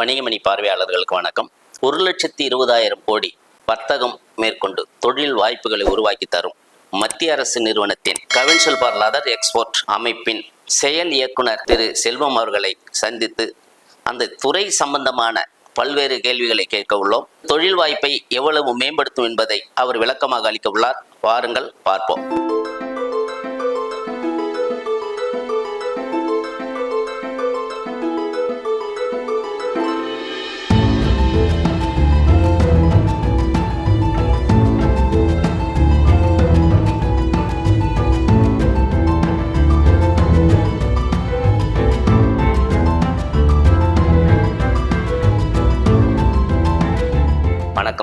வணிகமணி பார்வையாளர்களுக்கு வணக்கம். ஒரு லட்சத்தி இருபதாயிரம் கோடி வர்த்தகம் மேற்கொண்டு தொழில் வாய்ப்புகளை உருவாக்கி தரும் மத்திய அரசு நிறுவனத்தின் கவுன்சில் ஃபார் லதர் எக்ஸ்போர்ட் அமைப்பின் செயல் இயக்குனர் திரு செல்வம் அவர்களை சந்தித்து அந்த துறை சம்பந்தமான பல்வேறு கேள்விகளை கேட்க உள்ளோம். தொழில் வாய்ப்பை எவ்வளவு மேம்படுத்தும் என்பதை அவர் விளக்கமாக அளிக்க உள்ளார். வாருங்கள் பார்ப்போம்.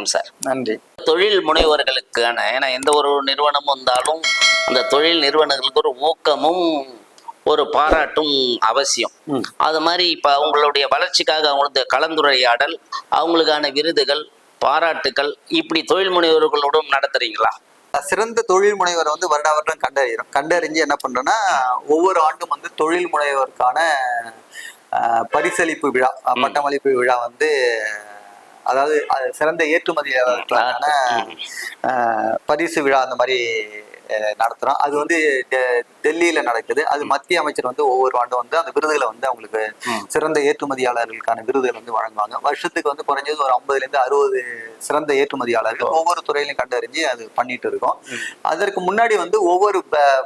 வணக்கம் சார். நன்றி. தொழில் முனைவோர்களுக்கான ஏன்னா எந்த ஒரு நிறுவனம் வந்தாலும் அந்த தொழில் நிறுவனங்களுக்கு ஒரு ஊக்கமும் ஒரு பாராட்டும் அவசியம். அது மாதிரி இப்போ அவங்களுடைய வளர்ச்சிக்காக அவங்களது கலந்துரையாடல் அவங்களுக்கான விருதுகள் பாராட்டுகள் இப்படி தொழில் முனைவோர்களுடன் நடத்துறீங்களா? சிறந்த தொழில் முனைவரை வந்து வருடா வருடம் கண்டறிகிறோம் கண்டறிஞ்சு என்ன பண்றோம்னா ஒவ்வொரு ஆண்டும் வந்து தொழில் முனைவோருக்கான பரிசளிப்பு விழா பட்டமளிப்பு விழா வந்து அதாவது அது சிறந்த ஏற்றுமதியாளர்களுக்கான பரிசு விழா அந்த மாதிரி அஹ், நடத்துறோம். அது வந்து டெல்லியில நடக்குது. அது மத்திய அமைச்சர் வந்து ஒவ்வொரு ஆண்டும் வந்து அந்த விருதுகளை வந்து அவங்களுக்கு. சிறந்த ஏற்றுமதியாளர்களுக்கான விருதுகள் வந்து வழங்குவாங்க. வருஷத்துக்கு வந்து குறைஞ்சது ஒரு ஐம்பதுல இருந்து அறுபது சிறந்த ஏற்றுமதியாளர்கள் ஒவ்வொரு துறையிலும் கண்டறிஞ்சு அது பண்ணிட்டு இருக்கோம். அதற்கு முன்னாடி வந்து ஒவ்வொரு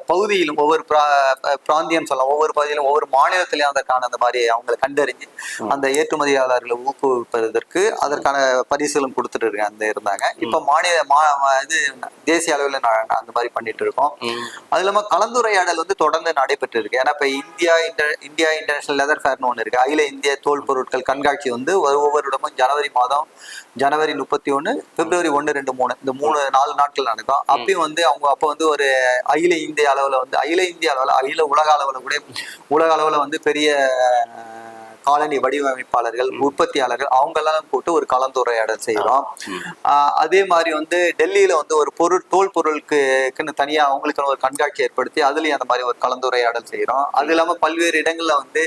பகுதியிலும் ஒவ்வொரு பிராந்தியம் சொல்லலாம் ஒவ்வொரு பகுதியிலும் ஒவ்வொரு மாநிலத்திலையும் அதற்கான அந்த மாதிரி அவங்களை கண்டறிஞ்சு அந்த ஏற்றுமதியாளர்களை ஊக்குவிப்பதற்கு அதற்கான பரிசுகளும் கொடுத்துட்டு இருக்காங்க அந்த இருந்தாங்க இப்ப மாநில மா இது தேசிய அளவில் அந்த மாதிரி பண்ணிட்டு இருக்கோம். அது இல்லாம கலந்துரையாடல் வந்து தொடர்ந்து நடைபெற்று இருக்கு ஏன்னா இப்ப India inter India international leather ஃபேர்னு ஒன்று இருக்கு. அகில இந்திய தோல் பொருட்கள் கண்காட்சி வந்து ஒவ்வொரு இடமும் ஜனவரி மாதம் ஜனவரி முப்பத்தி ஒன்று பிப்ரவரி ஒன்று ரெண்டு மூணு. இந்த மூணு நாலு நாட்கள் நடக்கும். அப்பயும் வந்து அவங்க அப்போ வந்து ஒரு அகில இந்திய அளவில் வந்து அகில இந்திய அளவில் அகில உலக அளவில் கூட உலக அளவில் வந்து பெரிய காலனி வடிவமைப்பாளர்கள் உற்பத்தியாளர்கள் அவங்க எல்லாம் போட்டு ஒரு கலந்துரையாடல் செய்கிறோம் அதே மாதிரி வந்து டெல்லியில வந்து ஒரு பொருள் தோல் பொருளுக்குன்னு தனியா அவங்களுக்குன்னு ஒரு கண்காட்சி ஏற்படுத்தி அதுலயும் அந்த மாதிரி ஒரு கலந்துரையாடல் செய்றோம். அது இல்லாம பல்வேறு இடங்கள்ல வந்து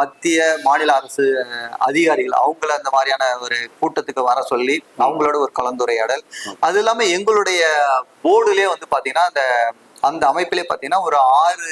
மத்திய மாநில அரசு அதிகாரிகள் அவங்கள அந்த மாதிரியான ஒரு கூட்டத்துக்கு வர சொல்லி அவங்களோட ஒரு கலந்துரையாடல். அது இல்லாம எங்களுடைய போர்டுலயே வந்து பாத்தீங்கன்னா அந்த அந்த அமைப்பிலே பார்த்தீங்கன்னா ஒரு ஆறு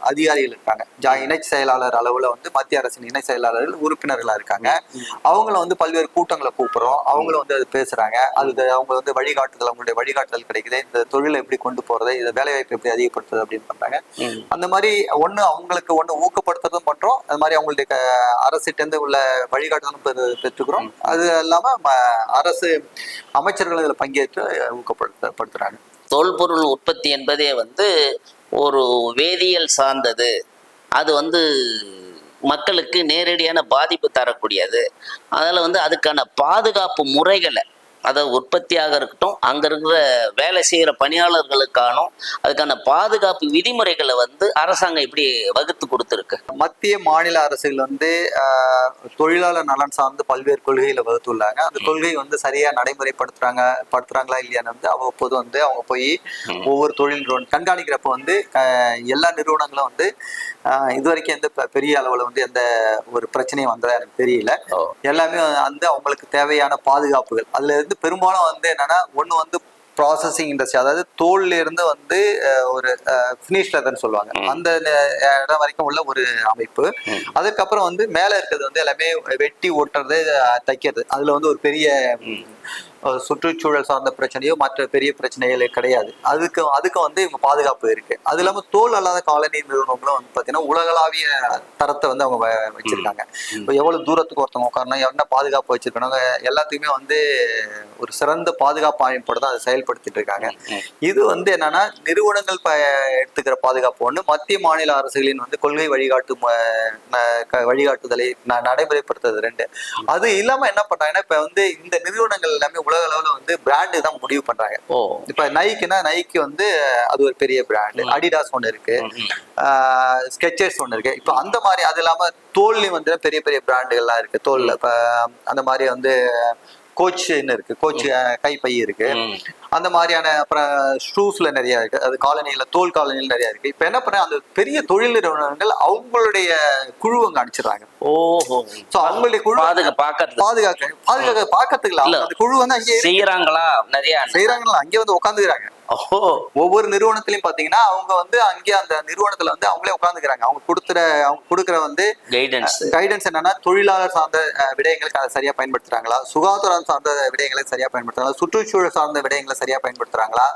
அதிகாரிகள் இருக்காங்க. ஜா இணை செயலாளர் அளவுல வந்து மத்திய அரசின் இணை செயலாளர்கள் உறுப்பினர்களா இருக்காங்க. அவங்கள வந்து பல்வேறு கூட்டங்களை கூப்பிடுறோம். அவங்களும் வந்து அது பேசுறாங்க. அது அவங்க வந்து வழிகாட்டுதல் அவங்களுடைய வழிகாட்டுதல் கிடைக்குது. இந்த தொழிலை எப்படி கொண்டு போறது இந்த வேலை வாய்ப்பு எப்படி அதிகப்படுத்துறது அப்படின்னு பண்றாங்க. ம். அந்த மாதிரி ஒண்ணு அவங்களுக்கு ஒண்ணு ஊக்கப்படுத்துறதும் பண்றோம். அது மாதிரி அவங்களுடைய க- அரசிட்டேருந்து உள்ள வழிகாட்டுதலும் பெறு- பெற்றுக்கிறோம். அது இல்லாம ம- அரசு அமைச்சர்கள் இதுல பங்கேற்று ஊக்கப்படுத்த படுத்துறாங்க. தொல்பொருள் உற்பத்தி என்பதே வந்து ஒரு வேதியியல் சார்ந்தது. அது வந்து மக்களுக்கு நேரடியான பாதிப்பு தரக்கூடியது. அதில் வந்து அதுக்கான பாதுகாப்பு முறைகளை அதாவது உற்பத்தியாக இருக்கட்டும் அங்கே இருக்கிற வேலை செய்கிற பணியாளர்களுக்கான அதுக்கான பாதுகாப்பு விதிமுறைகளை வந்து அரசாங்கம் இப்படி வகுத்து கொடுத்துருக்கு. மத்திய மாநில அரசுகள் வந்து தொழிலாளர் நலன் சார்ந்து பல்வேறு கொள்கைகளை வகுத்துள்ளாங்க. அந்த கொள்கை வந்து சரியா நடைமுறைப்படுத்துறாங்க படுத்துறாங்களா இல்லையான்னு வந்து அவ்வப்போது வந்து அவங்க போய் ஒவ்வொரு தொழில் நிறுவனம் கண்காணிக்கிறப்ப வந்து எல்லா நிறுவனங்களும் வந்து இதுவரைக்கும் எந்த பெரிய அளவுல வந்து எந்த ஒரு பிரச்சனையும் வந்ததா எனக்கு தெரியல. எல்லாமே வந்து அவங்களுக்கு தேவையான பாதுகாப்புகள். அதுல இருந்து பெரும்பாலும் வந்து என்னன்னா ஒண்ணு வந்து ப்ராசஸிங் இண்டஸ்ட்ரி அதாவது தோல்ல இருந்து வந்து ஒரு ஃபினிஷ் லெதர்னு சொல்லுவாங்க. அந்த இடம் வரைக்கும் உள்ள ஒரு அமைப்பு. அதுக்கப்புறம் வந்து மேல இருக்கிறது வந்து எல்லாமே வெட்டி ஒட்டுறது தைக்கிறது. அதுல வந்து ஒரு பெரிய சுற்றுச்சூழல் சார்ந்த பிரச்சனையோ மற்ற பெரிய பிரச்சனைகளே கிடையாது. அதுக்கு அதுக்கு வந்து இவங்க பாதுகாப்பு இருக்கு. அது இல்லாம தோல் அல்லாத காலனி நிறுவனங்களும் வந்து பாத்தீங்கன்னா உலகளாவிய தரத்தை வந்து அவங்க வச்சிருக்காங்க. இப்போ எவ்வளவு தூரத்துக்கு ஒருத்தவங்க உட்காரணும் என்ன பாதுகாப்பு வச்சிருக்கணும் எல்லாத்தையுமே வந்து ஒரு சிறந்த பாதுகாப்பு அமைப்போட தான் அதை செயல்படுத்திட்டு இருக்காங்க. இது வந்து என்னன்னா நிறுவனங்கள் ப- எடுத்துக்கிற பாதுகாப்பு ஒண்ணு மத்திய மாநில அரசுகளின் வந்து கொள்கை வழிகாட்டு வழிகாட்டுதலை நடைமுறைப்படுத்துறது ரெண்டு. அது இல்லாம என்ன பண்றாங்கன்னா இப்ப வந்து இந்த நிறுவனங்கள் எல்லாமே உலக அளவுல வந்து பிராண்டு தான் முடிவு பண்றாங்க. இப்ப நைக்குன்னா நைக்கு வந்து அது ஒரு பெரிய பிராண்டு அடிடாஸ் ஒன்று இருக்கு. ஸ்கெச்சர்ஸ் ஒன்று இருக்கு. இப்போ அந்த மாதிரி அது இல்லாம தோல்லையும் வந்து பெரிய பெரிய பிராண்டுகள்லாம் இருக்கு. தோல்ல இப்போ அந்த மாதிரி வந்து கோச்னு இருக்கு. கோச் கைப்பை இருக்கு. அந்த மாதிரியான அப்புறம் ஷூஸ்ல நிறைய இருக்கு. அது காலனியில தோல் காலனியில் நிறைய இருக்கு. இப்ப என்ன பண்றாங்க அந்த பெரிய தொழில் நிறுவனங்கள் அவங்களுடைய குழு அங்க அனுப்பிச்சிடுறாங்க. ஓஹோ. சோ அவங்களுடைய குழு பாதுகா பாக்கிறது. பாதுகாக்க பாதுகாக்க பாக்கிறதுக்கு இல்ல. அந்த குழு வந்து அங்கே செய்யறாங்களா நிறைய. செய்யறாங்களா அங்கே வந்து உட்காந்துக்கிறாங்க ஒவ்வொரு நிறுவனத்திலயும் பாத்தீங்கன்னா அவங்க வந்து அங்கே அந்த நிறுவனத்துல வந்து அவங்களே உட்காந்துக்கிறாங்க அவங்க கொடுக்குற அவங்க கொடுக்குற வந்து கைடன்ஸ் கைடன்ஸ் என்னன்னா தொழிலாளர் சார்ந்த விடயங்களுக்கு அதை சரியா பயன்படுத்துறாங்களா? சுகாதாரம் சார்ந்த விடயங்களை சரியா பயன்படுத்துறாங்களா? சுற்றுச்சூழல் சார்ந்த விடயங்களை சரியா பயன்படுத்துறாங்களா?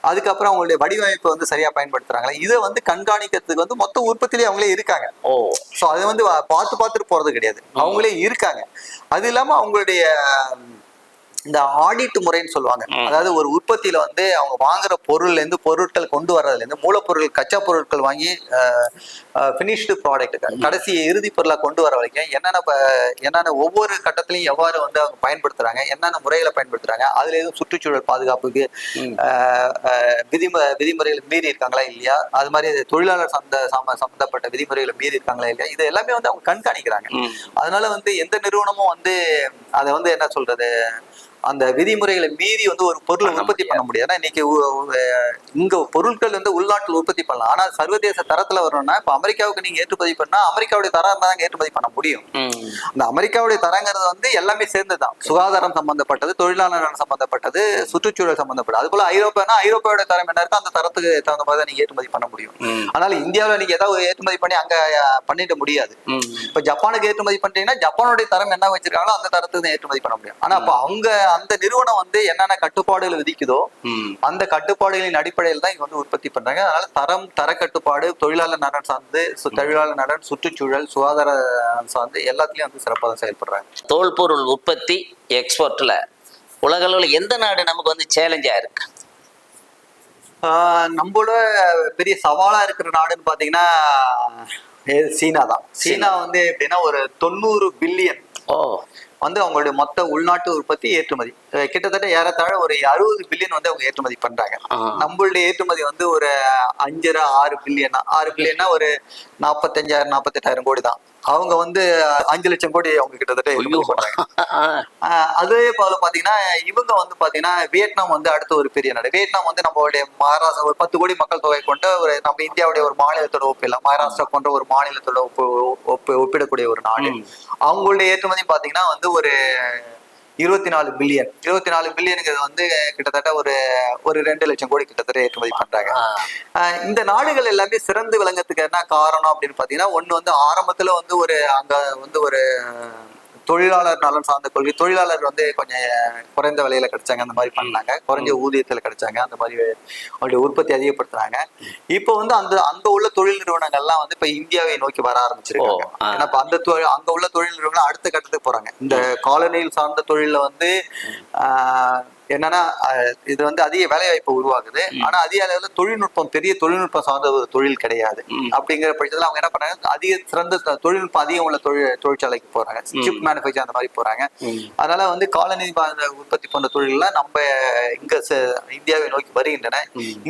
அதுக்கப்புறம் அவங்களுடைய வடிவமைப்பு வந்து சரியா பயன்படுத்துறாங்களா? இதை வந்து கண்காணிக்கிறதுக்கு வந்து மொத்த உற்பத்திலேயே அவங்களே இருக்காங்க. ஓ. ஸோ அது வந்து பார்த்து பார்த்துட்டு போறது கிடையாது. அவங்களே இருக்காங்க. அது இல்லாம அவங்களுடைய இந்த ஆடிட் முறைன்னு சொல்லுவாங்க. அதாவது ஒரு உற்பத்தியில வந்து அவங்க வாங்குற பொருள்ல இருந்து பொருட்கள் கொண்டு வர்றதுல இருந்து மூலப்பொருள் கச்சா பொருட்கள் வாங்கி ஃபினிஷ்டு ப்ராடக்ட் கடைசி இறுதி பொருளா கொண்டு வர வரைக்கும் என்னென்ன என்னென்ன ஒவ்வொரு கட்டத்திலையும் எவ்வாறு வந்து அவங்க பயன்படுத்துறாங்க என்னென்ன முறைகளை பயன்படுத்துறாங்க அதுல எதுவும் சுற்றுச்சூழல் பாதுகாப்புக்கு ம். ஆஹ் ஆஹ் விதிமு விதிமுறைகளை மீறி இருக்காங்களா இல்லையா அது மாதிரி தொழிலாளர் சந்த சம்பந்தப்பட்ட விதிமுறைகளை மீறி இருக்காங்களா இல்லையா இது எல்லாமே வந்து அவங்க கண்காணிக்கிறாங்க. அதனால வந்து எந்த நிறுவனமும் வந்து அதை வந்து என்ன சொல்றது அந்த விதிமுறைகளை மீறி வந்து ஒரு பொருளை உற்பத்தி பண்ண முடியாது. இன்னைக்கு இங்க பொருட்கள் வந்து உள்நாட்டில் உற்பத்தி பண்ணலாம். ஆனா சர்வதேச தரத்துல வரணும்னா இப்ப அமெரிக்காவுக்கு நீங்க ஏற்றுமதி பண்ணா அமெரிக்காவுடைய தரம் தான் ஏற்றுமதி பண்ண முடியும். அந்த அமெரிக்காவுடைய தரங்கிறது வந்து எல்லாமே சேர்ந்துதான். சுகாதாரம் சம்பந்தப்பட்டது தொழிலாளர் நலன் சம்பந்தப்பட்டது சுற்றுச்சூழல் சம்பந்தப்பட்டது. அது போல ஐரோப்பானா ஐரோப்பாவோட தரம் என்ன இருக்கோ அந்த தரத்துக்கு தகுந்த மாதிரி தான் நீங்க ஏற்றுமதி பண்ண முடியும். அதனால இந்தியாவுல நீங்க ஏதாவது ஏற்றுமதி பண்ணி அங்க பண்ணிட முடியாது. இப்ப ஜப்பானுக்கு ஏற்றுமதி பண்றீங்கன்னா ஜப்பானுடைய தரம் என்ன வச்சிருக்காங்களோ அந்த தரத்துக்கு தான் ஏற்றுமதி பண்ண முடியும். ஆனா அப்ப அவங்க அந்த நிறுவனம் வந்து என்னென்ன கட்டுப்பாடுகள் விதிக்குதோ. அந்த கட்டுப்பாடுகளின் அடிப்படையில் தான் இங்க வந்து உற்பத்தி பண்றாங்க. அதனால தரம் தர கட்டுப்பாடு தொழிலாளர் நலன் சார்ந்து சு- தொழிலாளர் நலன் சுற்றுச்சூழல் சுகாதார சார்ந்து எல்லாத்துலயும் வந்து சிறப்பாக தான் செயல்படுறாங்க. தோல் பொருள் உற்பத்தி எக்ஸ்போர்ட்ல உலக அளவில் எந்த நாடு நமக்கு வந்து சேலஞ்சா இருக்கு? நம்மளோட பெரிய சவாலா இருக்கிற நாடுன்னு பாத்தீங்கன்னா சீனா தான். சீனா. வந்து எப்படின்னா ஒரு தொண்ணூறு பில்லியன் ஓ. வந்து அவங்களுடைய மொத்த உள்நாட்டு உற்பத்தி ஏற்றுமதி. கிட்டத்தட்ட ஏறத்தாழ ஒரு அறுபது பில்லியன் வந்து அவங்க ஏற்றுமதி பண்றாங்க. நம்மளுடைய ஏற்றுமதி வந்து ஒரு அஞ்சரை ஆறு பில்லியனா ஆறு பில்லியனா ஒரு நாற்பத்தஞ்சாயிரம் நாற்பத்தெட்டாயிரம் கோடி தான். அவங்க வந்து அஞ்சு லட்சம் கோடி அவங்க கிட்டத்தட்ட அதே போல பாத்தீங்கன்னா இவங்க வந்து பாத்தீங்கன்னா வியட்நாம் வந்து அடுத்த ஒரு பெரிய நாடு வியட்நாம் வந்து நம்மளுடைய மகாராஷ்டிரா ஒரு பத்து கோடி மக்கள் தொகை கொண்ட ஒரு நம்ம இந்தியாவுடைய ஒரு மாநிலத்தோட ஒப்பிடலாம் மகாராஷ்டிரா போன்ற ஒரு மாநிலத்தோட ஒப்பு ஒப்பு ஒப்பிடக்கூடிய ஒரு நாடு. அவங்களுடைய ஏற்றுமதி பாத்தீங்கன்னா வந்து ஒரு இருபத்தி நாலு பில்லியன் இருபத்தி நாலு பில்லியனுங்கிறது வந்து கிட்டத்தட்ட ஒரு ஒரு ரெண்டு லட்சம் கோடி கிட்டத்தட்ட ஏற்றுமதி பண்றாங்க. இந்த நாடுகள் எல்லாமே சிறந்து விளங்கத்துக்கு என்ன காரணம் அப்படின்னு பாத்தீங்கன்னா ஒண்ணு வந்து ஆரம்பத்துல வந்து ஒரு அங்க வந்து ஒரு தொழிலாளர் நலன் சார்ந்த கொள்கை. தொழிலாளர் வந்து கொஞ்சம் குறைந்த விலையில கிடைச்சாங்க. அந்த மாதிரி பண்ணாங்க. குறைஞ்ச ஊதியத்துல கிடைச்சாங்க. அந்த மாதிரி அவங்களுடைய உற்பத்தி அதிகப்படுத்துனாங்க இப்போ வந்து அந்த அங்க உள்ள தொழில் நிறுவனங்கள்லாம் வந்து இப்ப இந்தியாவை நோக்கி வர ஆரம்பிச்சிருக்காங்க. ஏன்னா இப்ப அந்த தொழில் அங்க உள்ள தொழில் நிறுவனம் அடுத்த கட்டத்துக்கு போறாங்க. இந்த காலனியில் சார்ந்த தொழில வந்து ஆஹ், என்னன்னா இது வந்து அதிக வேலை வாய்ப்பு உருவாகுது ஆனா அதிக அளவுல தொழில்நுட்பம் பெரிய தொழில்நுட்பம் சார்ந்த ஒரு தொழில் கிடையாது. அப்படிங்கிற பட்சத்துல அவங்க என்ன பண்றாங்க அதிக சிறந்த தொழில்நுட்பம் அதிகம் உள்ள தொழில் தொழிற்சாலைக்கு போறாங்க. சிப் மேனுஃபேக்சர் அந்த மாதிரி போறாங்க. அதனால வந்து காலனி உற்பத்தி போன்ற தொழில்லாம் நம்ம இங்க இந்தியாவை நோக்கி வருகின்றன.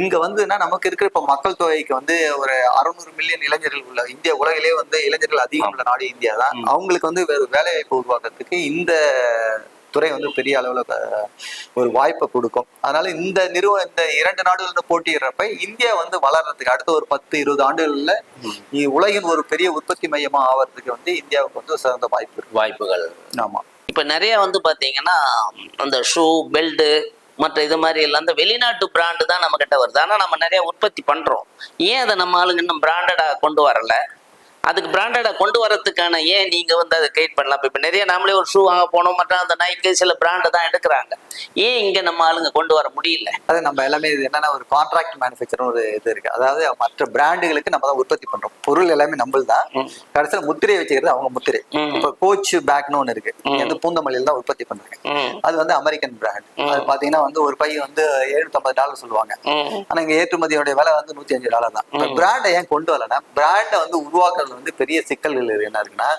இங்க வந்துன்னா நமக்கு இருக்கிற இப்ப மக்கள் தொகைக்கு வந்து ஒரு அறுநூறு மில்லியன் இளைஞர்கள் உள்ள இந்தியா உலகிலே வந்து இளைஞர்கள் அதிகம் உள்ள நாடு இந்தியா தான் அவங்களுக்கு வந்து வேறு வேலை வாய்ப்பு உருவாக்குறதுக்கு இந்த துறை வந்து பெரிய அளவுல ஒரு வாய்ப்பை கொடுக்கும். அதனால இந்த நிறுவனம் இந்த இரண்டு நாடுகளோட போட்டியிடுறப்ப இந்தியா வந்து வளர்றதுக்கு அடுத்த ஒரு பத்து இருபது ஆண்டுகள்ல உலகின் ஒரு பெரிய உற்பத்தி மையமா ஆவறதுக்கு வந்து இந்தியாவுக்கு வந்து சிறந்த வாய்ப்பு வாய்ப்புகள். ஆமா. இப்போ நிறைய வந்து பார்த்தீங்கன்னா அந்த ஷூ பெல்ட்டு மற்ற இது மாதிரி எல்லாம் அந்த வெளிநாட்டு பிராண்டு தான் நம்ம கிட்ட வருது. ஆனால் நம்ம நிறைய உற்பத்தி பண்ணுறோம் ஏன் அதை நம்ம ஆளுங்க இன்னும் பிராண்டடாக கொண்டு வரல? அதுக்கு பிராண்டடாக கொண்டு வரதுக்கான ஏன் நீங்கள் வந்து அதை கைட் பண்ணலாம்? இப்போ நிறைய நாமளே ஒரு ஷூ வாங்க போனோம் மற்றும் அந்த நைக்கு சில பிராண்டு தான் எடுக்கிறாங்க. ஏன் இங்கே நம்ம ஆளுங்க கொண்டு வர முடியல? அது நம்ம எல்லாமே இது என்னன்னா ஒரு கான்ட்ராக்ட் மேனுஃபேக்சர் ஒரு இது இருக்கு. அதாவது மற்ற பிராண்டுகளுக்கு நம்ம தான் உற்பத்தி பண்றோம். பொருள் எல்லாமே நம்மள் தான். கடைசியில முத்திரையை வச்சுக்கிறது அவங்க முத்திரை. இப்ப கோச் பேக்னு ஒண்ணு இருக்கு. ம். அந்த பூந்தமல்லியில் தான் உற்பத்தி பண்றாங்க. ம். அது வந்து அமெரிக்கன் பிராண்ட். அது பாத்தீங்கன்னா வந்து ஒரு பை வந்து எழுநூத்தம்பது டாலர் சொல்லுவாங்க. ம். ஆனா இங்க ஏற்றுமதியோட விலை வந்து நூத்தி அஞ்சு டாலர் தான். பிராண்டை ஏன் கொண்டு வரலன்னா பிராண்டை வந்து உருவாக்குறது வந்து பெரிய சிக்கல்கள். என்ன இருக்குன்னா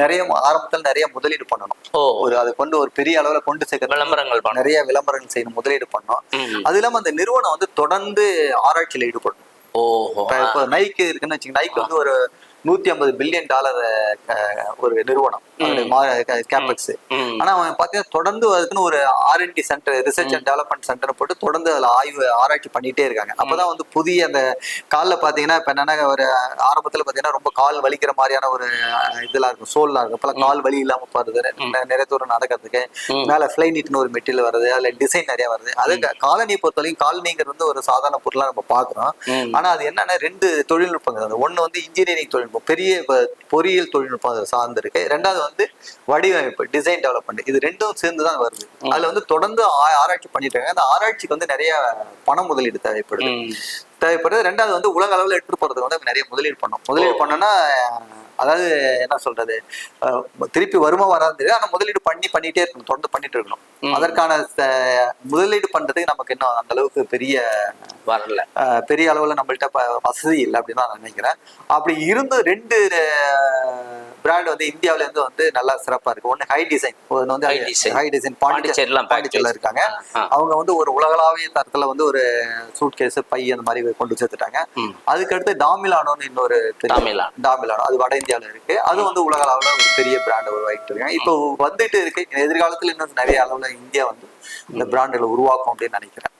நிறைய ஆரம்பத்துல நிறைய முதலீடு பண்ணணும். ஒரு அதை கொண்டு ஒரு பெரிய அளவுல கொண்டு சேர்க்கறது விளம்பரங்கள் நிறைய விளம்பரங்கள் செய்யணும் முதலீடு பண்ணணும். அது இல்லாம அந்த நிறுவனம் வந்து தொடர்ந்து ஆராய்ச்சியில ஈடுபடும் ஓஹோ. இப்ப நைக்கு இருக்குன்னு வச்சுங்க நைக்கு வந்து ஒரு நூத்தி ஐம்பது பில்லியன் டாலர் ஒரு நிறுவனம். கேபெக்ஸ். ஆனா அவன் பாத்தீங்கன்னா தொடர்ந்து அதுக்குன்னு ஒரு R and D center research and development center போட்டு தொடர்ந்து அதுல ஆய்வு ஆராய்ச்சி பண்ணிட்டே இருக்காங்க. அப்பதான் வந்து புதிய அந்த கால்ல பாத்தீங்கன்னா இப்ப என்னன்னா ஒரு ஆரம்பத்துல பாத்தீங்கன்னா ரொம்ப கால் வலிக்கிற மாதிரியான ஒரு இதெல்லாம் இருக்கும். சோல்லாம் இருக்கும். இப்பெல்லாம் கால் வலி இல்லாம போறது நிறைய தூரம் நடக்கிறதுக்கு. மேல ஃபிளைனிட்னு ஒரு மெட்டீரியல் வருது. அதுல டிசைன் நிறைய வருது. அது காலனியை பொறுத்தவரைக்கும் காலனிங்கிறது வந்து ஒரு சாதாரண பொருளா நம்ம பாக்குறோம். ஆனா அது என்னன்னா ரெண்டு தொழில்நுட்பங்கள். ஒண்ணு வந்து இன்ஜினியரிங் தொழில்நுட்பம். பெரிய இப்ப பொறியியல் தொழில்நுட்பம் சார்ந்து இருக்கு ரெண்டாவது வந்து வடிவமைப்பு டிசைன் டெவலப்மெண்ட் இது ரெண்டும் சேர்ந்து தான் வருது அதுல வந்து தொடர்ந்து ஆராய்ச்சி பண்ணிட்டு இருக்காங்க. அந்த ஆராய்ச்சிக்கு வந்து நிறைய பண முதலீடு தேவைப்படுது. தேவைப்படுது ரெண்டாவது வந்து உலக அளவுல எடுத்துட்டு போறதுக்கு வந்து நிறைய முதலீடு பண்ணும் முதலீடு பண்ணோம்னா அதாவது என்ன சொல்றது திருப்பி வருமா வராது தெரியாது. ஆனா முதலீடு பண்ணி பண்ணிட்டே இருக்கணும் தொடர்ந்து பண்ணிட்டு இருக்கணும். அதற்கான முதலீடு பண்றதுக்கு நமக்கு இன்னும் அந்த அளவுக்கு பெரிய வரல பெரிய அளவுல நம்மள்ட்ட வசதி இல்லை அப்படின்னு நான் நினைக்கிறேன் அப்படி இருந்து ரெண்டு பிராண்ட் வந்து இந்தியாவுல இருந்து வந்து நல்லா சிறப்பா இருக்கு ஒன்னு ஹை டிசைன் ஒன்னு வந்து. ஹை டிசைன் பாண்டிச்சேரியில factories. இருக்காங்க. அவங்க வந்து ஒரு உலகளாவிய தரத்துல வந்து ஒரு சூட் கேஸ் பை அந்த மாதிரி கொண்டு சேர்த்துட்டாங்க. அதுக்கடுத்து டாமிலானோன்னு இன்னொரு டாமிலான். அது வட இந்தியாவுல இருக்கு. அது வந்து உலக அளவுல ஒரு பெரிய பிராண்ட் உருவாக்கிட்டு இருக்காங்க. இப்போ வந்துட்டு இருக்கு. எதிர்காலத்துல இன்னும் நிறைய அளவுல இந்தியா வந்து இந்த பிராண்டுகளை உருவாக்கும் அப்படின்னு நினைக்கிறேன்.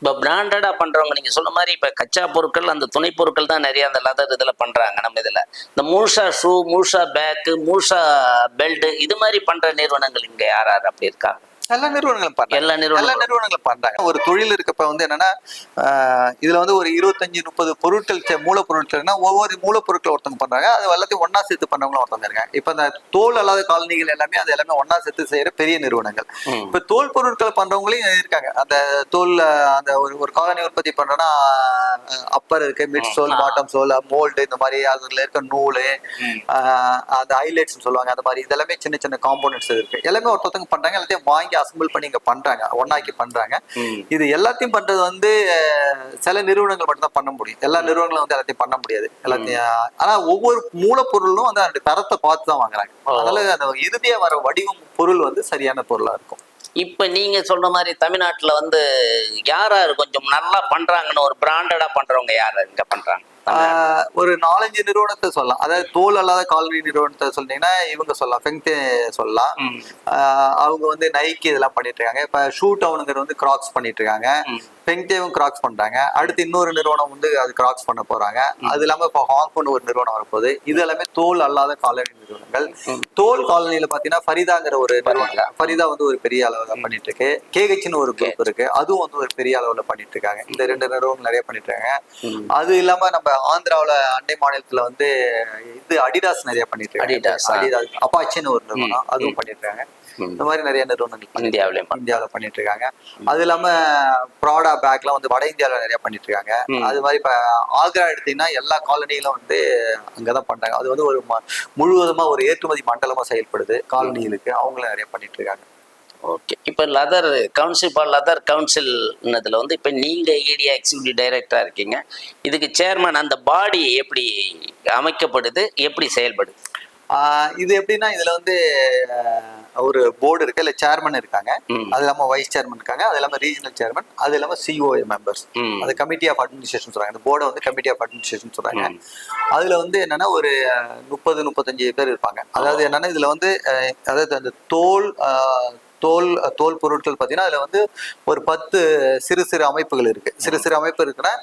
இப்போ பிராண்டடாக பண்றவங்க நீங்க சொன்ன மாதிரி இப்போ கச்சா பொருட்கள் அந்த துணை பொருட்கள் தான் நிறைய அந்த லெதர் இதில் பண்றாங்க நம்ம இதில். இந்த முழுசா ஷூ முழுசா பேக்கு முழுசா பெல்ட் இது மாதிரி பண்ற நிறுவனங்கள் இங்க யார் யார் அப்படி இருக்காங்க? எல்லா நிறுவனங்களும் பண்றாங்க. எல்லா எல்லா நிறுவனங்களும் பண்றாங்க. ஒரு தொழில் இருக்கப்ப வந்து என்னன்னா இதுல வந்து ஒரு இருபத்தஞ்சு முப்பது பொருட்கள் மூலப்பொருட்கள்னா ஒவ்வொரு மூலப்பொருட்கள் ஒருத்தவங்க பண்றாங்க. அது எல்லாத்தையும் ஒண்ணா சேர்த்து பண்றவங்களும் ஒருத்தவங்க இருக்காங்க. இப்ப இந்த தோல் அல்லாத காலனிகள் எல்லாமே அது எல்லாமே ஒண்ணா சேர்த்து செய்யற பெரிய நிறுவனங்கள். இப்ப தோல் பொருட்கள் பண்றவங்களையும் இருக்காங்க. அந்த தோல் அந்த ஒரு ஒரு காலனி உற்பத்தி பண்றோம்னா அப்பர் இருக்கு mid sole bottom sole mould இந்த மாதிரி அதுல இருக்க நூலு அந்த ஹைலைட்ஸ் சொல்லுவாங்க. அந்த மாதிரி இதெல்லாமே சின்ன சின்ன காம்போனன்ட்ஸ் இருக்கு. எல்லாமே ஒருத்தவங்க பண்றாங்க. எல்லாத்தையும் வாங்கி அசம்பிள் பண்ணி இங்க பண்றாங்க ஒன்னாக்கி பண்றாங்க. இது எல்லாத்தையும் பண்றது வந்து சில நிறுவனங்கள் மட்டும் தான் பண்ண முடியும். எல்லா நிறுவனங்களும் வந்து எல்லாத்தையும் பண்ண முடியாது. எல்லாத்தையும் ஆனா ஒவ்வொரு மூலப்பொருளும் வந்து அந்த தரத்தை பார்த்து தான் வாங்குறாங்க அதனால அந்த இறுதியா வர வடிவம் பொருள் வந்து சரியான பொருளா இருக்கும். இப்ப நீங்க சொல்ற மாதிரி தமிழ்நாட்டுல வந்து யார் யார் கொஞ்சம் நல்லா பண்றாங்கன்னு ஒரு பிராண்டடா பண்றவங்க யார் இங்க பண்றாங்க? ஒரு நாலஞ்சு நிறுவனத்தை சொல்லலாம். அதாவது தோல் அல்லாத காலனி நிறுவனத்தை சொன்னீங்கன்னா இவங்க சொல்லலாம். ஃபெங்தே சொல்லலாம். அவங்க வந்து நைக்கி இதெல்லாம் பண்ணிட்டு இருக்காங்க. இப்ப ஷூ டவுனுங்கிற வந்து கிராக்ஸ் பண்ணிட்டு இருக்காங்க. ம். பெங்டேவும் கிராக்ஸ் பண்றாங்க அடுத்து இன்னொரு நிறுவனம் வந்து அது கிராக்ஸ் பண்ண போறாங்க. அது இல்லாம இப்போ ஹாங்காங் ஒரு நிறுவனம் வரப்போகுது. இது எல்லாமே தோல் அல்லாத காலனி நிறுவனங்கள். தோல் காலனியில பாத்தீங்கன்னா ஃபரிதாங்கிற ஒரு நிறுவனம் ஃபரிதா வந்து ஒரு பெரிய அளவுல பண்ணிட்டு இருக்கு கேஹெச்னு ஒரு குரூப் இருக்கு. அதுவும் வந்து ஒரு பெரிய அளவுல பண்ணிட்டு இருக்காங்க இந்த ரெண்டு நிறுவனம் நிறைய பண்ணிட்டு இருக்காங்க. அது இல்லாம நம்ம ஆந்திராவுல அண்டை மாநிலத்துல வந்து இது அடிடாஸ் நிறைய பண்ணிட்டு இருக்காங்க. அடிடாஸ் அப்பாச்சின்னு ஒரு நிறுவனம். அதுவும் பண்ணிட்டு இருக்காங்க. இந்த மாதிரி நிறைய நிறுவனங்கள் பண்றாங்க. இந்தியாவுல பண்ணிட்டு இருக்காங்க அது இல்லாம ப்ராடா பேக்லாம் வந்து வட இந்தியாவுல நிறைய பண்ணிட்டு இருக்காங்க. அது மாதிரி இப்ப ஆக்ரா எடுத்தீங்கன்னா எல்லா காலனிகளும் வந்து அங்கதான் பண்றாங்க. அது வந்து ஒரு முழுவதுமா ஒரு ஏற்றுமதி மண்டலமா செயல்படுது காலனிகளுக்கு. அவங்களும் நிறைய பண்ணிட்டு இருக்காங்க ஓகே. இப்போ லதர் கவுன்சில் ஃபார் லதர் கவுன்சில்னதுல வந்து இப்போ நீங்க ஏரியா எக்ஸிக்யூட்டிவ் டைரக்டரா இருக்கீங்க. இதுக்கு சேர்மன் அந்த பாடி எப்படி அமைக்கப்படுது? எப்படி செயல்படுது? இது எப்படின்னா இதுல வந்து ஒரு போர்டு இருக்கு. இல்ல சேர்மன் இருக்காங்க. அது இல்லாம வைஸ் சேர்மன் இருக்காங்க. அது இல்லாம ரீஜனல் சேர்மன் அது இல்லாம சிஓஏ மெம்பர்ஸ். அது கமிட்டி ஆஃப் அட்மினிஸ்ட்ரேஷன் சொல்றாங்க. அந்த போர்டை வந்து கமிட்டி ஆஃப் அட்மினிஸ்ட்ரேஷன் சொல்றாங்க. அதுல வந்து என்னன்னா ஒரு முப்பது முப்பத்தஞ்சு பேர் இருப்பாங்க. அதாவது என்னன்னா இதுல வந்து அதாவது அந்த தோல் தோல் தோல் பொருட்கள் பார்த்தீங்கன்னா அதுல வந்து ஒரு பத்து சிறு சிறு அமைப்புகள் இருக்கு. சிறு சிறு அமைப்பு இருக்குன்னா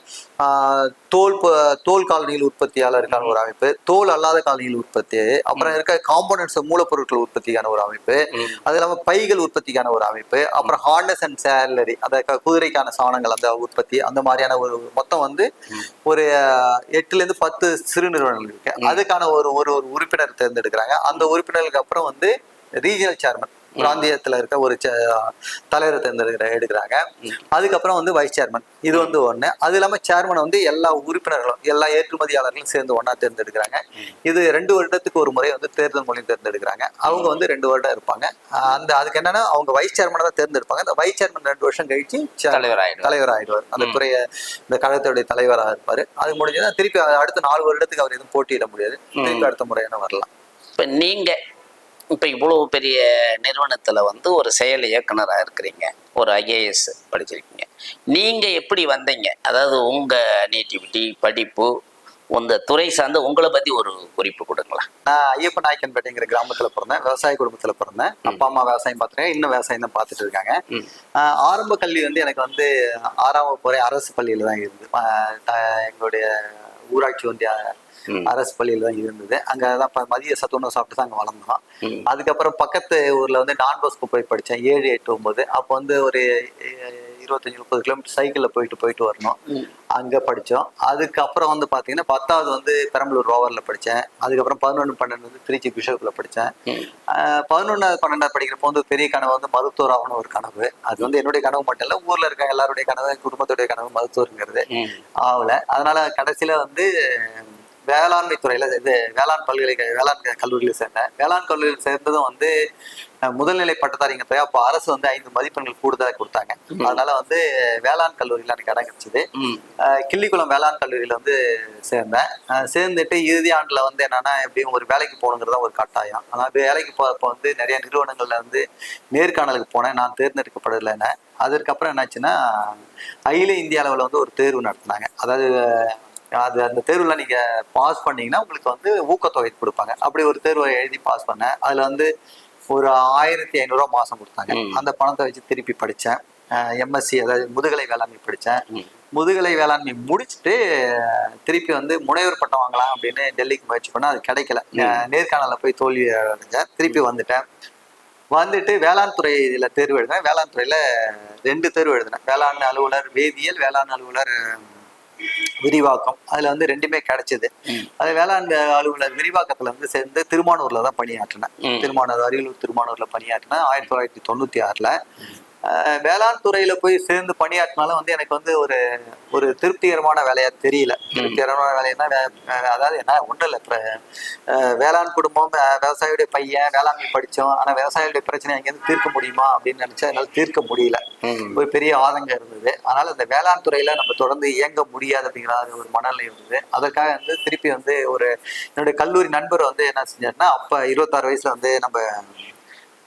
தோல் தோல் காலனியில் உற்பத்தியாளருக்கான ஒரு அமைப்பு. தோல் அல்லாத காலனியில் உற்பத்தி அப்புறம் இருக்க காம்போனன்ட்ஸ் மூலப்பொருட்கள் உற்பத்திக்கான ஒரு அமைப்பு. அது இல்லாம பைகள் உற்பத்திக்கான ஒரு அமைப்பு. அப்புறம் ஹார்னஸ் அண்ட் சேலரி அந்த குதிரைக்கான சாணங்கள் அந்த உற்பத்தி அந்த மாதிரியான ஒரு மொத்தம் வந்து ஒரு அஹ், எட்டுல இருந்து பத்து சிறு நிறுவனங்கள் இருக்கு. அதுக்கான ஒரு ஒரு ஒரு உறுப்பினர் தேர்ந்தெடுக்கிறாங்க. அந்த உறுப்பினருக்கு அப்புறம் வந்து ரீஜனல் சேர்மன் பிராந்தியத்துல இருக்க ஒரு தலைவரை தேர்ந்தெடுக்கிற எடுக்கிறாங்க. அதுக்கப்புறம் வந்து வைஸ் சேர்மன் இது வந்து ஒண்ணு. அது இல்லாம சேர்மன் வந்து எல்லா உறுப்பினர்களும் எல்லா ஏற்றுமதியாளர்களும் சேர்ந்து ஒண்ணா தேர்ந்தெடுக்கிறாங்க. இது ரெண்டு வருடத்துக்கு ஒரு முறை வந்து தேர்தல் மூலியம் தேர்ந்தெடுக்கிறாங்க. அவங்க வந்து ரெண்டு வருடம் இருப்பாங்க. அந்த அதுக்கு என்னன்னா அவங்க வைஸ் சேர்மனை தான் தேர்ந்தெடுப்பாங்க. அந்த வைஸ் சேர்மன் ரெண்டு வருஷம் கழிச்சு தலைவர் ஆயிடுவார் தலைவர் ஆயிடுவார் அந்த துறைய இந்த கழகத்துடைய தலைவராக இருப்பாரு. அது முடிஞ்சதுன்னா திருப்பி அடுத்த நாலு வருடத்துக்கு அவர் எதுவும் போட்டியிட முடியாது. திருப்பி அடுத்த முறை என்ன வரலாம். இப்போ நீங்க இப்போ இவ்வளவு பெரிய நிறுவனத்துல வந்து ஒரு செயல் இயக்குனரா இருக்கிறீங்க. ஒரு ஐஏஎஸ் படிச்சிருக்கீங்க. நீங்க எப்படி வந்தீங்க? அதாவது உங்க நேட்டிவிட்டி படிப்பு அந்த துறை சார்ந்து உங்களை பத்தி ஒரு குறிப்பு கொடுங்களேன். நான் ஐயப்ப நாயக்கன்பேட்டைங்கிற கிராமத்துல பிறந்தேன். விவசாய குடும்பத்துல பிறந்தேன். அப்பா அம்மா விவசாயம் பார்த்துருக்கேன் இன்னும் விவசாயம் தான் பார்த்துட்டு இருக்காங்க. ஆரம்ப கல்வி வந்து எனக்கு வந்து ஆறாம் வகுப்பு அரசு பள்ளியில தான் இருந்து எங்களுடைய ஊராட்சி ஒன்றிய. அரசு பள்ளியில தான் இருந்தது. அங்க தான் மதிய சத்துணவு சாப்பிட்டு தான் அங்க வளர்ந்தோம். அதுக்கப்புறம் பக்கத்து ஊர்ல வந்து டான் பாஸ்கோ போய் படித்தேன் ஏழு எட்டு ஒன்பது. அப்போ வந்து ஒரு இருபத்தஞ்சு முப்பது கிலோமீட்டர் சைக்கிளில் போயிட்டு போயிட்டு வரணும். அங்கே படித்தோம் அதுக்கப்புறம் வந்து பார்த்தீங்கன்னா பத்தாவது வந்து பெரம்பலூர் ரோவரில் படித்தேன் அதுக்கப்புறம் பதினொன்று பன்னெண்டு வந்து திருச்சி பிஷப்பில் படித்தேன். பதினொன்றாவது பன்னெண்டாவது படிக்கிறப்போ வந்து பெரிய கனவு வந்து மருத்துவர் ஆகணும் ஒரு கனவு. அது வந்து என்னுடைய கனவு மட்டும் இல்லை ஊரில் இருக்க எல்லாருடைய கனவு குடும்பத்துடைய கனவு மருத்துவருங்கிறது. ஆகல. அதனால கடைசியில வந்து வேளாண்மை துறையில இது வேளாண் பல்கலைக்கழக வேளாண் கல்லூரியில சேர்ந்தேன். வேளாண் கல்லூரியில் சேர்ந்ததும் வந்து முதல்நிலை பட்டதாரிங்கிறப்ப அப்போ அரசு வந்து ஐந்து மதிப்பெண்கள் கூடுதலாக கொடுத்தாங்க. அதனால வந்து வேளாண் கல்லூரியில் எனக்கு இடம் கிள்ளிக்குளம் வேளாண் கல்லூரியில வந்து சேர்ந்தேன். சேர்ந்துட்டு இறுதி ஆண்டுல வந்து என்னன்னா எப்படியும் ஒரு வேலைக்கு போகணுங்கிறதா ஒரு கட்டாயம். ஆனால் வேலைக்கு போறப்ப வந்து நிறைய நிறுவனங்கள்ல வந்து நேர்காணலுக்கு போனேன். நான் தேர்ந்தெடுக்கப்படலைன்னு அதற்கப்புறம் என்னாச்சுன்னா அகில இந்திய அளவில் வந்து ஒரு தேர்வு நடத்தினாங்க. அதாவது அது அந்த தேர்வுல நீங்க பாஸ் பண்ணீங்கன்னா உங்களுக்கு வந்து ஊக்கத்தொகை கொடுப்பாங்க. அப்படி ஒரு தேர்வை எழுதி பாஸ் பண்ணேன். அதுல வந்து ஒரு ஆயிரத்தி ஐநூறுரூவா மாசம் கொடுத்தாங்க. அந்த பணத்தை வச்சு திருப்பி படித்தேன் எம்எஸ்சி அதாவது முதுகலை வேளாண்மை படித்தேன். முதுகலை வேளாண்மை முடிச்சுட்டு திருப்பி வந்து முனைவர் பட்டம் வாங்கலாம் அப்படின்னு டெல்லிக்கு முயற்சி பண்ணேன். அது கிடைக்கல. நேர்காணல்ல போய் தோல்வி அடைஞ்சேன். திருப்பி வந்துட்டேன். வந்துட்டு வேளாண் துறை இதில் தேர்வு எழுதினேன். வேளாண் துறையில ரெண்டு தேர்வு எழுதினேன். வேளாண் அலுவலர் வேதியியல் வேளாண் அலுவலர் விரிவாக்கம். அதுல வந்து ரெண்டுமே கிடைச்சது. அது வேளாண் அலுவலர் விரிவாக்கத்துல வந்து சேர்ந்து திருமானூர்ல தான் பணியாற்றினேன். திருமானூர் அரியலூர் திருமானூர்ல பணியாற்றினேன். ஆயிரத்தி தொள்ளாயிரத்தி தொண்ணூத்தி ஆறுல. வேளாண் துறையில போய் சேர்ந்து பணியாற்றினாலும் வந்து எனக்கு வந்து ஒரு ஒரு திருப்திகரமான வேலையா தெரியல. திருப்திகரமான வேலைன்னா அதாவது என்ன ஒன்றும் இல்லை. இப்போ வேளாண் குடும்பம் விவசாயியுடைய பையன் வேளாண்மை படித்தோம் ஆனா விவசாயியுடைய பிரச்சனை அங்கேருந்து தீர்க்க முடியுமா அப்படின்னு நினைச்சா என்னால் தீர்க்க முடியல. ஒரு பெரிய ஆதங்கம் இருந்தது. அதனால இந்த வேளாண் துறையில நம்ம தொடர்ந்து இயங்க முடியாது அப்படிங்கிற ஒரு மனநிலை இருந்தது. அதற்காக வந்து திருப்பி வந்து ஒரு என்னுடைய கல்லூரி நண்பர் வந்து என்ன செஞ்சாருன்னா அப்ப இருபத்தாறு வயசுல வந்து நம்ம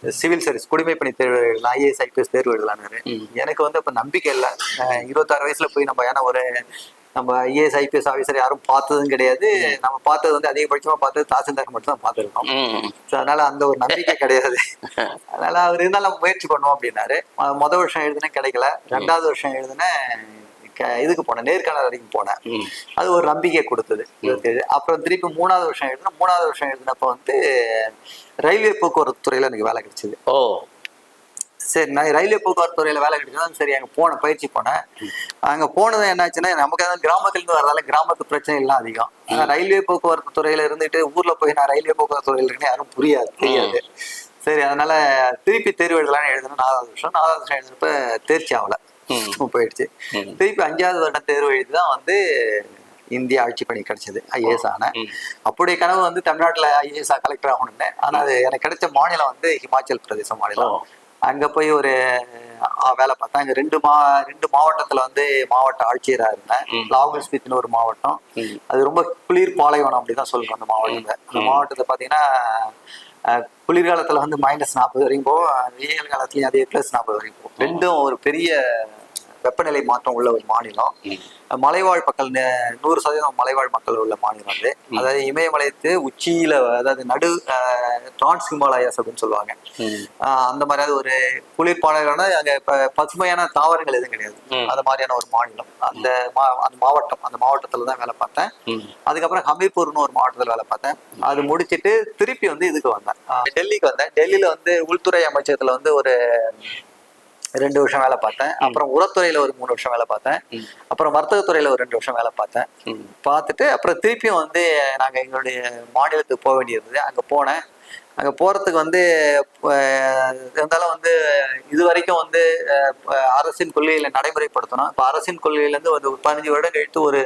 சிவில் சர்வீஸ் குடிமைப்பணி தேர்வு எழுதலாம் ஐஏஎஸ் ஐபிஎஸ் தேர்வு எழுதலான்னு. எனக்கு வந்து அப்ப நம்பிக்கை இல்லை. இருபத்தாறு வயசுல போய் நம்ம ஏன்னா ஒரு நம்ம ஐஏஎஸ் ஐபிஎஸ் ஆஃபீஸர் யாரும் பார்த்ததும் கிடையாது. நம்ம பார்த்தது வந்து அதிகபட்சமா பார்த்தது தாசில்தார் மட்டும் தான் பார்த்துருக்கோம். So, அதனால அந்த ஒரு நம்பிக்கை கிடையாது. அதனால அவர் இருந்தாலும் முயற்சி பண்ணுவோம் அப்படின்னாரு. அஹ் முத வருஷம் எழுதுனேன் கிடைக்கல. ரெண்டாவது வருஷம் எழுதுனேன் இதுக்கு போனேன் நேர்காணல் வரைக்கும் போனேன். அது ஒரு நம்பிக்கை கொடுத்தது. அப்புறம் திருப்பி மூணாவது வருஷம் எழுதினேன் மூணாவது வருஷம் எழுதினப்ப வந்து ரயில்வே போக்குவரத்து துறையில எனக்கு வேலை கிடைச்சது. ஓ. சரி நான் ரயில்வே போக்குவரத்து துறையில வேலை கிடைச்சதும் சரி அங்க போனேன் பயிற்சி போனேன். அங்க போனது என்னாச்சுன்னா நமக்கு அதான் கிராமத்துல இருந்து வரதால கிராமத்து பிரச்சனை எல்லாம் அதிகம் ஆனா ரயில்வே போக்குவரத்து துறையில இருந்துட்டு ஊர்ல போய் நான் ரயில்வே போக்குவரத்து துறையில இருக்கேன்னு யாரும் புரியாது தெரியாது. சரி அதனால திருப்பி தேர்வு எழுதலாம்னு எழுதினேன். நாலாவது வருஷம் நாலாவது வருஷம் எழுதினப்ப தேர்ச்சி ஆகல. போயிடுச்சு. திருப்பி அஞ்சாவது வருடம் தேர்வு எழுதி தான் வந்து இந்திய ஆட்சி பணி கிடைச்சது ஐஏஎஸ் ஆனேன் ம். அப்படியே கனவு வந்து தமிழ்நாட்டுல ஐஏஎஸ் கலெக்டர் ஆகணும்னு. ஆனா அது எனக்கு கிடைச்ச மாநிலம் வந்து ஹிமாச்சல் பிரதேச மாநிலம். அங்க போய் ஒரு வேலை பார்த்தேன். அங்க ரெண்டு மா ரெண்டு மாவட்டத்துல வந்து மாவட்ட ஆட்சியரா இருந்தேன். ம். லாகூர் ஸ்மித்னு ஒரு மாவட்டம். அது ரொம்ப குளிர் பாலைவனம் அப்படிதான் சொல்லணும் அந்த மாவட்டத்தை அந்த மாவட்டத்தை பாத்தீங்கன்னா அஹ், குளிர்காலத்துல வந்து மைனஸ் நாற்பது வரைக்கும் போகும். வெயில் காலத்துலயும் அதே பிளஸ் நாற்பது வரைக்கும் போகும். ரெண்டும் ஒரு பெரிய வெப்பநிலை மாற்றம் உள்ள ஒரு மாநிலம். மலைவாழ் மக்கள் நூறு சதவீதம் மலைவாழ் மக்கள் உள்ள மாநிலம் அது. அதாவது இமயமலைத்து உச்சியில அதாவது நடு டிரான்ஸ் ஹிமாலயாஸ் அப்படின்னு சொல்லுவாங்க. அந்த மாதிரியாவது ஒரு குளிர்பாலைவன அங்க இப்ப பசுமையான தாவரங்கள் எதுவும் கிடையாது. அந்த மாதிரியான ஒரு மாநிலம். அந்த மா அந்த மாவட்டம் அந்த மாவட்டத்துல தான் வேலை பார்த்தேன். அதுக்கப்புறம் ஹமீர்பூர்னு ஒரு மாவட்டத்தில் வேலை பார்த்தேன். அது முடிச்சிட்டு திருப்பி வந்து இதுக்கு வந்தேன். டெல்லிக்கு வந்தேன். டெல்லியில வந்து உள்துறை அமைச்சகத்துல வந்து ஒரு ரெண்டு வருஷம் வேலை பார்த்தேன். அப்புறம் உரத்துறையில ஒரு மூணு வருஷம் வேலை பார்த்தேன். அப்புறம் வர்த்தகத்துறையில ஒரு ரெண்டு வருஷம் வேலை பார்த்தேன். பார்த்துட்டு அப்புறம் திருப்பியும் வந்து நாங்க எங்களுடைய மாநிலத்துக்கு போக வேண்டியிருந்தது. அங்க போனேன். அங்க போறதுக்கு வந்து இருந்தாலும் வந்து இது வரைக்கும் வந்து அரசின் கொள்கைகளை நடைமுறைப்படுத்தணும். இப்போ அரசின் கொள்கையில இருந்து வந்து ஒரு பதினஞ்சு வருடம் கழித்து ஒரு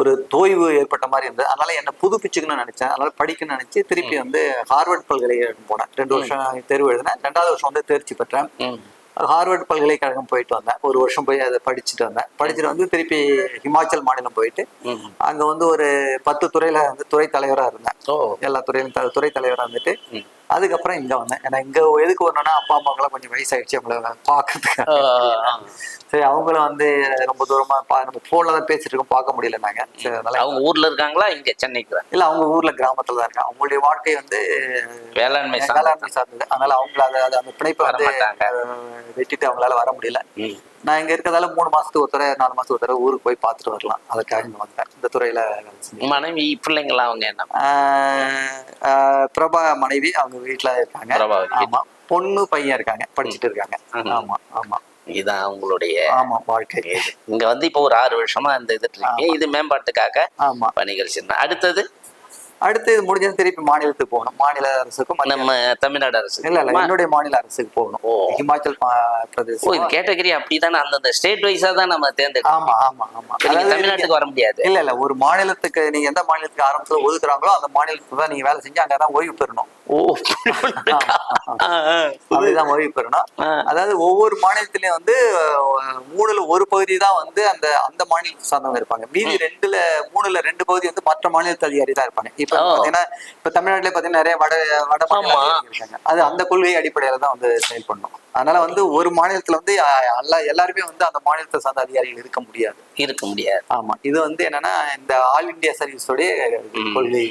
ஒரு தோய்வு ஏற்பட்ட மாதிரி இருந்தது. அதனால என்ன புதுப்பிச்சுக்கணும்னு நினைச்சேன். அதனால படிக்கணும்னு நினைச்சு திருப்பி வந்து ஹார்வர்ட் பல்கலைக்கழகம் போனேன். ரெண்டு வருஷம் தேர்வு எழுதினேன். ரெண்டாவது வருஷம் வந்து தேர்ச்சி பெற்றேன். ஹார்வர்ட் பல்கலைக்கழகம் போயிட்டு வந்தேன் ஒரு வருஷம் போய் அதை படிச்சுட்டு வந்தேன் படிச்சுட்டு வந்து திருப்பி ஹிமாச்சல் மாநிலம் போயிட்டு. அங்க வந்து ஒரு பத்து துறையில வந்து துறை தலைவரா இருந்தேன் எல்லா துறையிலும் துறை தலைவரா இருந்துட்டு. அதுக்கப்புறம் இங்க வந்தேன். ஏன்னா இங்க எதுக்கு வரணும்னா அப்பா அம்மாக்கெல்லாம் கொஞ்சம் வயசாயிடுச்சு அவங்கள பார்க்கறதுக்கு சரி அவங்களும் வந்து ரொம்ப தூரமா பா நம்ம போன்ல தான் பேசிட்டு இருக்கோம் பார்க்க முடியல நாங்க. அவங்க ஊர்ல இருக்காங்களா? இங்க சென்னைக்கு இல்ல அவங்க ஊர்ல கிராமத்துல தான் இருக்காங்க. அவங்களுடைய வாழ்க்கை வந்து வேளாண்மை வேளாண்மை சார்ந்தது. அதனால அவங்கள அதை அந்த பிணைப்பை வந்து வெட்டிட்டு அவங்களால வர முடியல. நான் இங்க இருக்கிறதால மூணு மாசத்துக்கு ஒரு தடவை நாலு மாசத்துக்கு ஒரு தடவை ஊருக்கு போய் பார்த்துட்டு வரலாம். அதுக்காக இங்க வந்தேன். இந்த துறையில. மனைவி பிள்ளைங்களா அவங்க என்ன? பிரபா மனைவி அவங்க வீட்டுல இருக்காங்க. ஆமா. பொண்ணு பையன் இருக்காங்க. படிச்சுட்டு இருக்காங்க. ஆமா ஆமா. இதுதான் அவங்களுடைய ஆமா வாழ்க்கை. இங்க வந்து இப்போ ஒரு ஆறு வருஷமா இந்த இது இது மேம்பாட்டுக்காக ஆமா. பணிகள் அடுத்தது? அடுத்து இது முடிஞ்சது திருப்பி மாநிலத்துக்கு போகணும். மாநில அரசுக்கும் நம்ம தமிழ்நாடு அரசு. இல்ல இல்ல என்னுடைய மாநில அரசுக்கு போகணும். ஹிமாச்சல் பா- ஓ பிரதேசம் இது கேட்டகரி அப்படிதானே அந்தந்த ஸ்டேட் வைஸா தான் நம்ம தேர்ந்தெடுக்கோம் ஆமா ஆமா ஆமா. அதாவது தமிழ்நாட்டுக்கு வர முடியாது. இல்ல இல்ல ஒரு மாநிலத்துக்கு நீங்க எந்த மாநிலத்துக்கு ஆரம்பத்துல ஒதுக்குறாங்களோ அந்த மாநிலத்துக்கு தான் நீங்க வேலை செஞ்சு அங்கதான் ஓய்வு பெறணும். ஓ. அப்படிதான் ஓய்வு பெறணும். அதாவது ஒவ்வொரு மாநிலத்திலயும் வந்து மூணுல ஒரு பகுதி தான் வந்து அந்த அந்த மாநிலத்தை சார்ந்தவங்க இருப்பாங்க. மீதி ரெண்டுல மூணுல ரெண்டு பகுதி வந்து மற்ற மாநிலத்து அதிகாரி தான் இருப்பாங்க. இப்ப. பாத்தீங்கன்னா இப்ப தமிழ்நாட்டுல பாத்தீங்கன்னா நிறைய வட வட இருக்காங்க. அது அந்த கொள்கை அடிப்படையில தான் வந்து செயல்படணும் அதனால வந்து ஒரு மாநிலத்துல வந்து எல்லா எல்லாருமே வந்து அந்த மாநிலத்தை சார்ந்த அதிகாரிகள் இருக்க முடியாது. இருக்க முடியாது. ஆமா. இது வந்து என்னன்னா இந்த ஆல் இந்தியா சர்வீஸோடைய. கொள்கை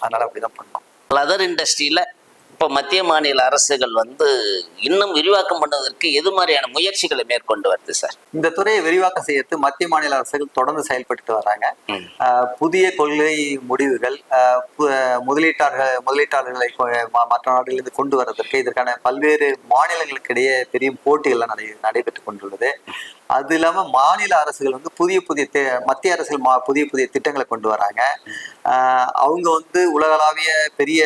அதனால அப்படிதான் பண்ணோம். லெதர் இண்டஸ்ட்ரியில இப்போ மத்திய மாநில அரசுகள் வந்து இன்னும் விரிவாக்கம் பண்ணுவதற்கு எது மாதிரியான முயற்சிகளை மேற்கொண்டு வருது சார்? இந்த துறையை விரிவாக்கம் செய்யறது மத்திய மாநில அரசுகள் தொடர்ந்து செயல்பட்டு வராங்க. புதிய கொள்கை முடிவுகள் முதலீட்டாளர்கள் முதலீட்டாளர்களை மற்ற நாடுகளிலிருந்து கொண்டு வர்றதற்கு இதற்கான பல்வேறு மாநிலங்களுக்கு இடையே பெரிய போட்டிகள்லாம் நடை நடைபெற்று கொண்டுள்ளது. அது இல்லாமல் மாநில அரசுகள் வந்து புதிய புதிய மத்திய அரசுகள் மா- புதிய புதிய திட்டங்களை கொண்டு வராங்க. அவங்க வந்து உலகளாவிய பெரிய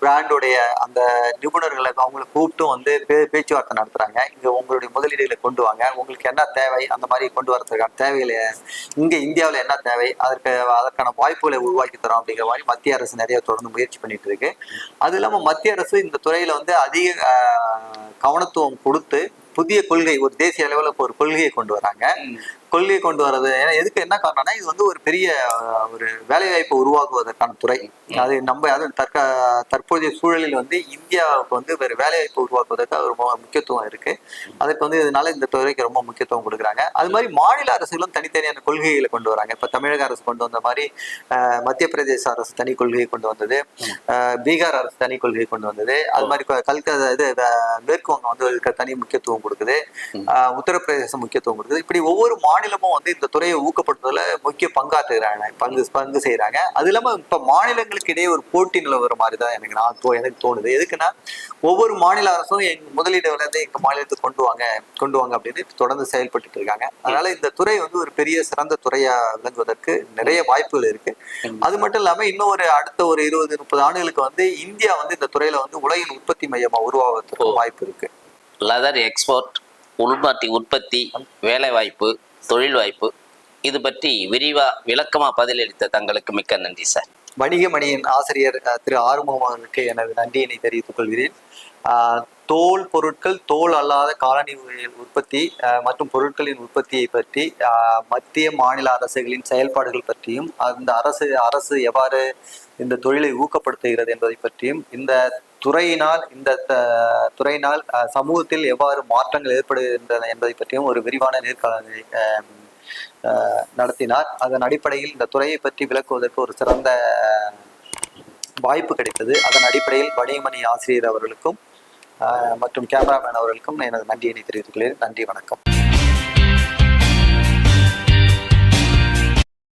பிராண்டுடைய அந்த நிபுணர்களை அவங்கள கூப்பிட்டும் வந்து பே- பேச்சுவார்த்தை நடத்துகிறாங்க இங்கே உங்களுடைய முதலீடுகளை கொண்டு வாங்க. உங்களுக்கு என்ன தேவை? அந்த மாதிரி கொண்டு வரதுக்கான தேவைகளை இங்கே இந்தியாவில் என்ன தேவை? அதற்கு அதற்கான வாய்ப்புகளை உருவாக்கி தரோம் அப்படிங்கிற மாதிரி மத்திய அரசு நிறைய தொடர்ந்து முயற்சி பண்ணிட்டு இருக்கு. அது இல்லாமல் மத்திய அரசு இந்த துறையில் வந்து அதிக கவனத்துவம் கொடுத்து புதிய கொள்கை ஒரு தேசிய அளவில் ஒரு கொள்கையை கொண்டு வராங்க. கொள்கையை கொண்டு வர்றது. ஏன்னா எதுக்கு என்ன காரணம்னா இது வந்து ஒரு பெரிய ஒரு வேலைவாய்ப்பை உருவாக்குவதற்கான துறை. அது நம்ம அது தற்க தற்போதைய சூழலில் வந்து இந்தியாவுக்கு வந்து வேறு வேலைவாய்ப்பை உருவாக்குவதற்கு ரொம்ப முக்கியத்துவம் இருக்கு. அதுக்கு வந்து இதனால இந்த துறைக்கு ரொம்ப முக்கியத்துவம் கொடுக்குறாங்க. அது மாதிரி மாநில அரசுகளும் தனித்தனியான கொள்கைகளை கொண்டு வராங்க. இப்போ தமிழக அரசு கொண்டு வந்த மாதிரி மத்திய பிரதேச அரசு தனி கொள்கையை கொண்டு வந்தது. பீகார் அரசு தனி கொள்கையை கொண்டு வந்தது. அது மாதிரி கல்க கல்கத்தா இது மேற்கு வங்கம் வந்து தனி முக்கியத்துவம் கொடுக்குது. உத்தரப்பிரதேசம் முக்கியத்துவம் கொடுக்குது. இப்படி ஒவ்வொரு மாநிலமும் வந்து இந்த துறையை ஊக்கப்படுத்துறதுல முக்கிய பங்காற்றுகிறாங்க பங்கு பங்கு செய்யறாங்க அது இல்லாம இப்ப மாநிலங்களுக்கு இடையே ஒரு போட்டி நிலவர மாதிரி தான் எனக்கு நான் தோ- எனக்கு தோணுது. எதுக்குன்னா ஒவ்வொரு மாநில அரசும் எங்க முதலீடு வந்து எங்க மாநிலத்துக்கு கொண்டு வாங்க கொண்டு வாங்க அப்படின்னு தொடர்ந்து செயல்பட்டு இருக்காங்க. அதனால இந்த துறை வந்து ஒரு பெரிய சிறந்த துறையா விளங்குவதற்கு நிறைய வாய்ப்புகள் இருக்கு. அது மட்டும் இல்லாம இன்னும் ஒரு அடுத்த ஒரு இருபது முப்பது ஆண்டுகளுக்கு வந்து இந்தியா வந்து இந்த துறையில வந்து உலகின் உற்பத்தி மையமா உருவாவதற்கு வாய்ப்பு இருக்கு. லெதர் எக்ஸ்போர்ட் உள்நாட்டு உற்பத்தி வேலைவாய்ப்பு தொழில் வாய்ப்பு இது பற்றி விரிவா விளக்கமா பதிலளித்த தங்களுக்கு மிக்க நன்றி சார். வணிக மணியின் ஆசிரியர் திரு ஆறுமுகம் அவர்களுக்கு எனது நன்றியினை தெரிவித்துக் கொள்கிறேன். தோல் பொருட்கள் தோல் அல்லாத காலனி உற்பத்தி மற்றும் பொருட்களின் உற்பத்தியை பற்றி மத்திய மாநில அரசுகளின் செயல்பாடுகள் பற்றியும் அந்த அரசு அரசு எவ்வாறு இந்த தொழிலை ஊக்கப்படுத்துகிறது என்பதை பற்றியும் இந்த துறையினால் இந்த துறையினால் சமூகத்தில் எவ்வாறு மாற்றங்கள் ஏற்படுகின்றன என்பதை பற்றியும் ஒரு விரிவான நேர்காணலை நடத்தினார். அதன் அடிப்படையில் இந்த துறையை பற்றி விளக்குவதற்கு ஒரு சிறந்த வாய்ப்பு கிடைத்தது. அதன் அடிப்படையில் வணிகமணி ஆசிரியர் அவர்களுக்கும் மற்றும் கேமராமேன் அவர்களுக்கும் எனது நன்றியினை தெரிவித்துக் கொள்கிறேன். நன்றி வணக்கம்.